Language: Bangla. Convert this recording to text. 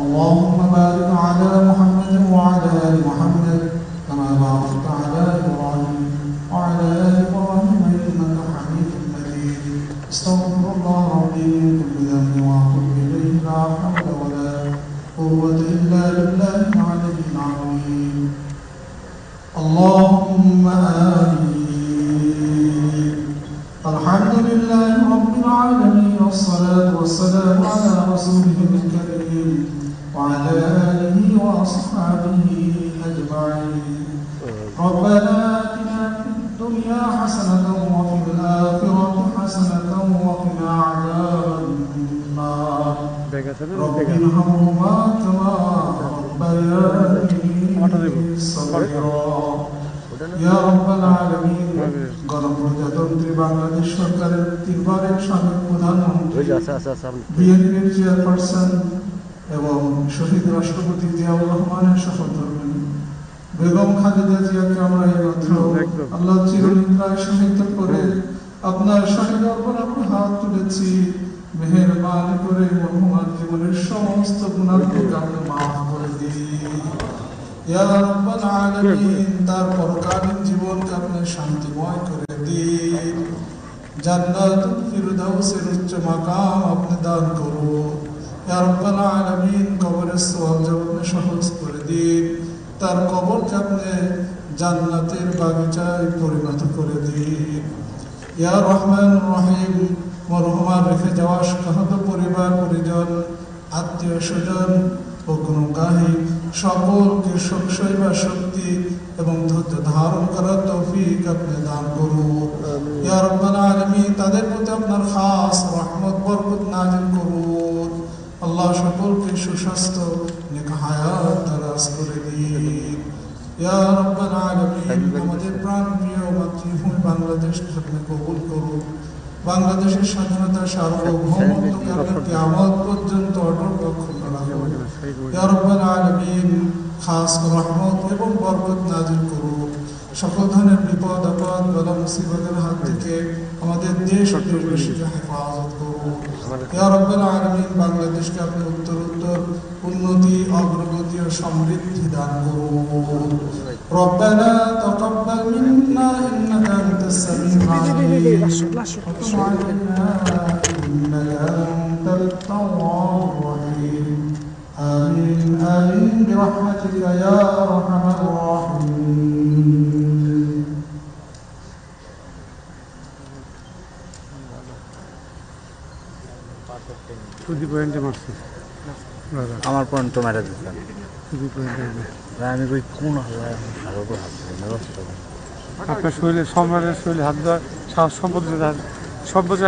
اللهم بارك على محمد وعلى آل محمد كما باركت على إبراهيم وعلى آل إبراهيم إنك حميد مجيد. استغفر الله ربي من كل ذنب وأتوب إليه لا حول ولا قوة إلا بالله العلي العظيم. اللهم آمين. الحمد لله رب العالمين والصلاة والسلام على رسوله الكريم. وعلى آله وأصحابه أجمعين ربنا آتنا في الدنيا حسنة وفي الآخرة حسنة وقنا عذاب النار رب ارحمهما كما ربياني صغيرا ইয়া রব্বাল আলামিন গণপ্রজাতন্ত্রী বাংলাদেশ সরকারের তিনবারের সাবেক প্রধানমন্ত্রী বিএনপির চেয়ারপারসন এবং শহীদ রাষ্ট্রপতি জিয়াউর রহমানের সহধর্মী বেগম খালেদা জিয়াকে আমরা এই মাত্র আল্লাহ চিরনিদ্রায় শাহিত করে আপনার শাহিদ অর্পণে হাত তুলেছি। মেহেরবানি করে মরহুমার জীবনের সমস্ত গুণাগুলোকে আপনি মাফ করে ইয়া রাব্বাল আলামিন তার পরকালীন জীবনকে আপনি শান্তিময় করে দিন। জান্নাতুল ফিরদাউসের উচ্চ মাকাম আপনি দান করুন। রাব্বাল আলামিন কবরের সওয়াব আপনি সহজ করে দিন তার কবরকে আপনি জান্নাতের বাগিচায় পরিণত করে দিন। ইয়া রহমান রহিম মরহুমার রেখে যাওয়া সহত পরিবার পরিজন আত্মীয় স্বজন ও গুণগাহী সকলকে শৈবা শক্তি এবং ধৈর্য ধারণ করার তৌফিক আপনি দান করুন। ইয়া রব্বাল আলামিন তাদের প্রতি আপনার খাস রহমত বরকত নাজিল করুন। আল্লাহ সকলকে সুস্বাস্থ্য নেক হায়াত দারাজ করে দিন। ইয়া রব্বাল আলামিন আমাদের প্রাণ প্রিয় মাতৃভূমি বাংলাদেশকে আপনি কবুল করুন। বাংলাদেশের স্বাধীনতা সার্বভৌমত্বকে আপনি কিয়ামত পর্যন্ত অটল রক্ষণ করা হবে ইয়া রব্বাল আলামিন খাস রহমত এবং বরকত নাজিল করুন। সকল ধরনের বিপদ আপদ বালা মুসিবতের হাত থেকে আমাদের দেশ ও দেশবাসীকে হেফাজত করুন ইয়া রব্বাল আলামিন বাংলাদেশকে আপনি উত্তর উত্তর উন্নতি অগ্রগতি ও সমৃদ্ধি দান করুন ربنا تقبل منا انك انت السميع العليم وتب علينا انك انت التواب الرحيم آمين آمين برحمتك يا أرحم الراحمين টুদি পয়েন্টে আমার পর্যন্ত মেরে আমি কোন হাত। আপনার শরীরে সম্রাটের শরীরে হাত দেওয়া সাহস সম্পদ সম্পদ